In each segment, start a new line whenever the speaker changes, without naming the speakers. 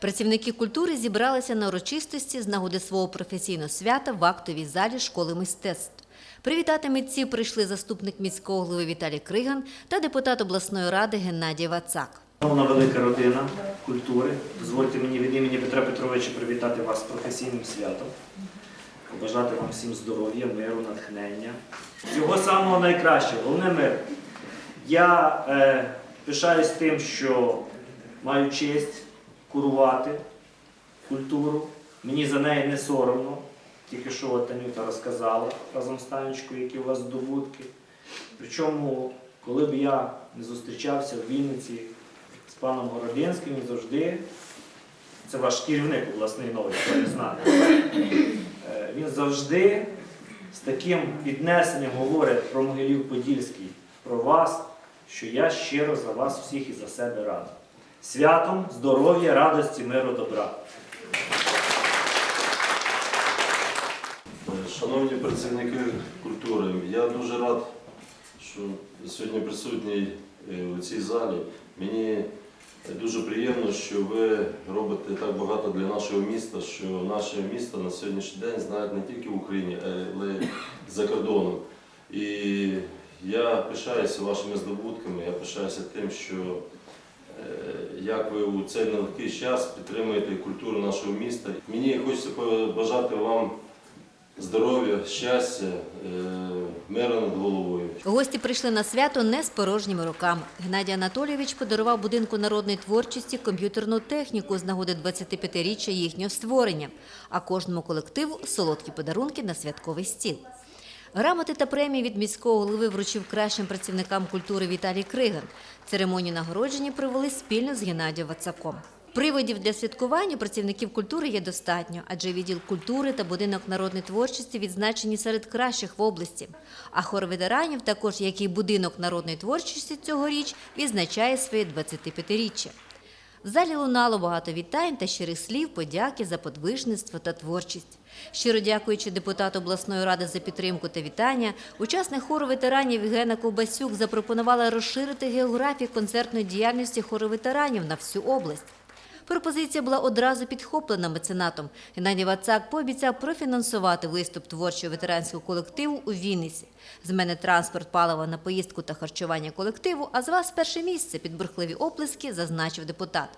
Працівники культури зібралися на урочистості з нагоди свого професійного свята в актовій залі школи мистецтв. Привітати митців прийшли заступник міського голови Віталій Криган та депутат обласної ради Геннадій Вацак.
Шановна велика родина культури, дозвольте мені від імені Петра Петровича привітати вас з професійним святом, побажати вам всім здоров'я, миру, натхнення. Всього самого найкращого, головне мир. Я е, пишаюсь тим, що маю честь курувати культуру. Мені за неї не соромно. Тільки що от розказала разом з Танечкою, які у вас здобутки. Причому, коли б я не зустрічався в Вінниці з паном Городинським, він завжди, це ваш керівник обласний новий, хто не знає, Е, він завжди з таким піднесенням говорить про Могилів Подільський, про вас, що я щиро за вас всіх і за себе радий. Святом, здоров'я, радості, миру, добра.
Шановні працівники культури, я дуже рад, що сьогодні присутній е, у цій залі. Мені дуже приємно, що ви робите так багато для нашого міста, що наше місто на сьогоднішній день знають не тільки в Україні, але й за кордоном. І я пишаюся вашими здобутками, я пишаюся тим, що е, як ви у цей нелегкий час підтримуєте культуру нашого міста. Мені хочеться побажати вам здоров'я, щастя, е, миру над головою.
Гості прийшли на свято не з порожніми руками. Геннадій Анатолійович подарував будинку народної творчості комп'ютерну техніку з нагоди 25-річчя їхнього створення, а кожному колективу солодкі подарунки на святковий стіл. Грамоти та премії від міського голови вручив кращим працівникам культури Віталій Криган. Церемонію нагородження провели спільно з Геннадієм Вацаком. Приводів для святкування працівників культури є достатньо, адже відділ культури та будинок народної творчості відзначені серед кращих в області. А хор ветеранів, також як і будинок народної творчості цьогоріч, відзначає своє 25-річчя. В залі лунало багато вітань та щирих слів подяки за подвижництво та творчість. Щиро дякуючи депутату обласної ради за підтримку та вітання, учасник хору ветеранів Євгена Ковбасюк запропонувала розширити географію концертної діяльності хору ветеранів на всю область. Пропозиція була одразу підхоплена меценатом. Геннадій Вацак пообіцяв профінансувати виступ творчого ветеранського колективу у Вінниці. З мене транспорт, паливо на поїздку та харчування колективу, а з вас перше місце під бурхливі оплески, зазначив депутат.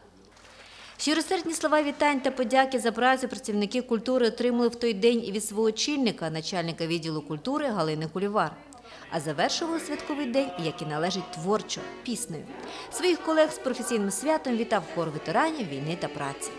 Щиросердні слова вітань та подяки за працю працівники культури отримали в той день і від свого очільника, начальника відділу культури Галини Кулівар. А завершували святковий день, як і належить творчо, піснею. Своїх колег з професійним святом вітав хор ветеранів війни та праці.